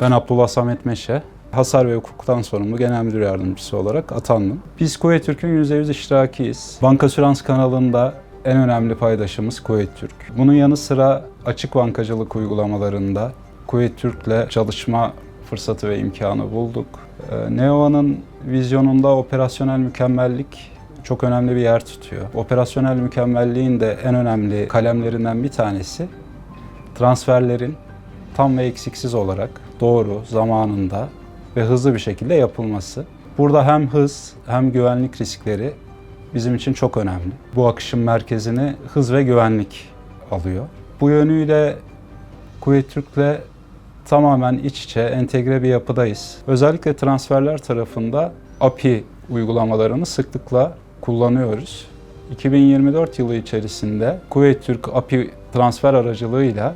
Ben Abdullah Samet Meşe. Hasar ve hukuktan sorumlu genel müdür yardımcısı olarak atandım. Biz Kuveyt Türk'ün %100 iştirakiyiz. Banka Sürans kanalında en önemli paydaşımız Kuveyt Türk. Bunun yanı sıra açık bankacılık uygulamalarında Kuveyt Türk'le çalışma fırsatı ve imkanı bulduk. Ee, Neova'nın vizyonunda operasyonel mükemmellik çok önemli bir yer tutuyor. Operasyonel mükemmelliğin de en önemli kalemlerinden bir tanesi transferlerin tam ve eksiksiz olarak doğru, zamanında ve hızlı bir şekilde yapılması. Burada hem hız hem güvenlik riskleri bizim için çok önemli. Bu akışın merkezini hız ve güvenlik alıyor. Bu yönüyle Kuveyt Türk'le tamamen iç içe, entegre bir yapıdayız. Özellikle transferler tarafında API uygulamalarını sıklıkla kullanıyoruz. 2024 yılı içerisinde Kuveyt Türk API transfer aracılığıyla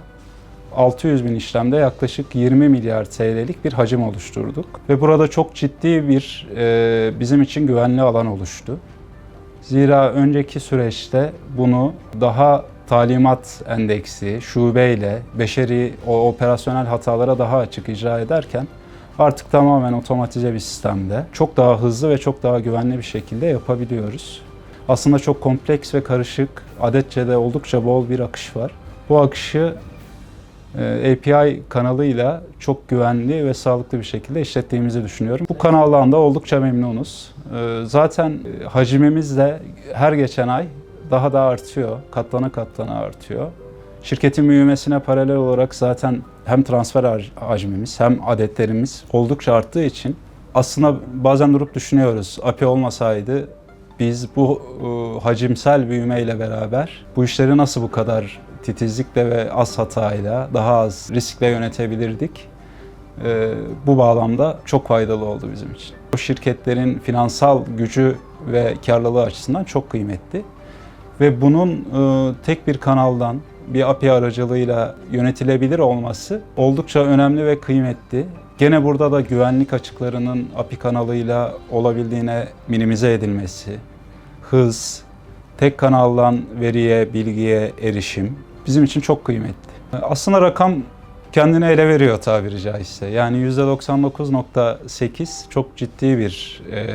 600 bin işlemde yaklaşık 20 milyar TL'lik bir hacim oluşturduk. Ve burada çok ciddi bir e, bizim için güvenli alan oluştu. Zira önceki süreçte bunu daha talimat endeksi, şubeyle, beşeri o operasyonel hatalara daha açık icra ederken artık tamamen otomatize bir sistemde çok daha hızlı ve çok daha güvenli bir şekilde yapabiliyoruz. Aslında çok kompleks ve karışık, adetçe de oldukça bol bir akış var. Bu akışı API kanalıyla çok güvenli ve sağlıklı bir şekilde işlettiğimizi düşünüyorum. Bu kanaldan da oldukça memnunuz. E, Zaten e, hacimimiz de her geçen ay daha da artıyor. Katlana katlana artıyor. Şirketin büyümesine paralel olarak zaten hem transfer hacmimiz hem adetlerimiz oldukça arttığı için aslında bazen durup düşünüyoruz. API olmasaydı biz bu e, hacimsel büyümeyle beraber bu işleri nasıl bu kadar titizlikle ve az hatayla, daha az riskle yönetebilirdik? E, bu bağlamda çok faydalı oldu bizim için. Bu şirketlerin finansal gücü ve karlılığı açısından çok kıymetli. Ve bunun e, tek bir kanaldan, bir API aracılığıyla yönetilebilir olması oldukça önemli ve kıymetli. Gene burada da güvenlik açıklarının API kanalıyla olabildiğine minimize edilmesi, hız, tek kanaldan veriye, bilgiye erişim bizim için çok kıymetli. Aslında rakam kendini ele veriyor tabiri caizse. Yani %99.8 çok ciddi bir e,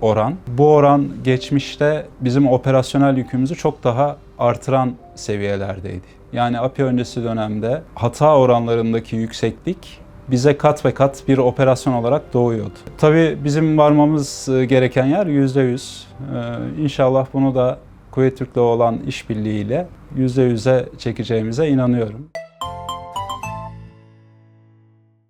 oran. Bu oran geçmişte bizim operasyonel yükümüzü çok daha artıran seviyelerdeydi. Yani API öncesi dönemde hata oranlarındaki yükseklik bize kat ve kat bir operasyon olarak doğuyordu. Tabii bizim varmamız e, gereken yer %100. Ee, İnşallah bunu da Kuveyt Türk'le olan işbirliğiyle %100'e çekeceğimize inanıyorum.